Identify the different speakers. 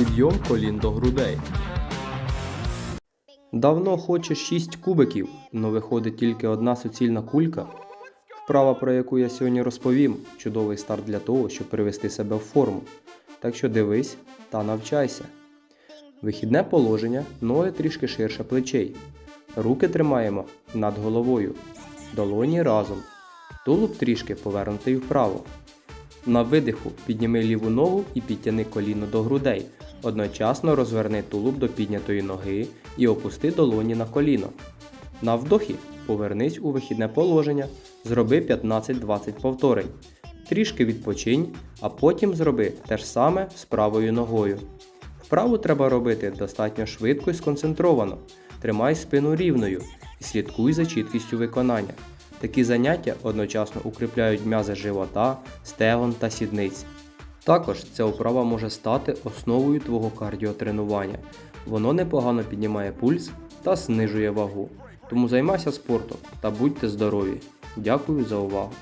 Speaker 1: Підйом колін до грудей. Давно хочеш 6 кубиків, но виходить тільки одна суцільна кулька. Вправа, про яку я сьогодні розповім, чудовий старт для того, щоб привести себе в форму. Так що дивись та навчайся. Вихідне положення, ноги трішки ширше плечей. Руки тримаємо над головою, долоні разом. Тулуб трішки повернутий вправо. На видиху підніми ліву ногу і підтяни коліно до грудей. Одночасно розверни тулуб до піднятої ноги і опусти долоні на коліно. На вдохі повернись у вихідне положення, зроби 15-20 повторень. Трішки відпочинь, а потім зроби те ж саме з правою ногою. Вправу треба робити достатньо швидко і сконцентровано. Тримай спину рівною і слідкуй за чіткістю виконання. Такі заняття одночасно укріпляють м'язи живота, стегон та сідниць. Також ця вправа може стати основою твого кардіотренування. Воно непогано піднімає пульс та знижує вагу. Тому займайся спортом та будьте здорові. Дякую за увагу!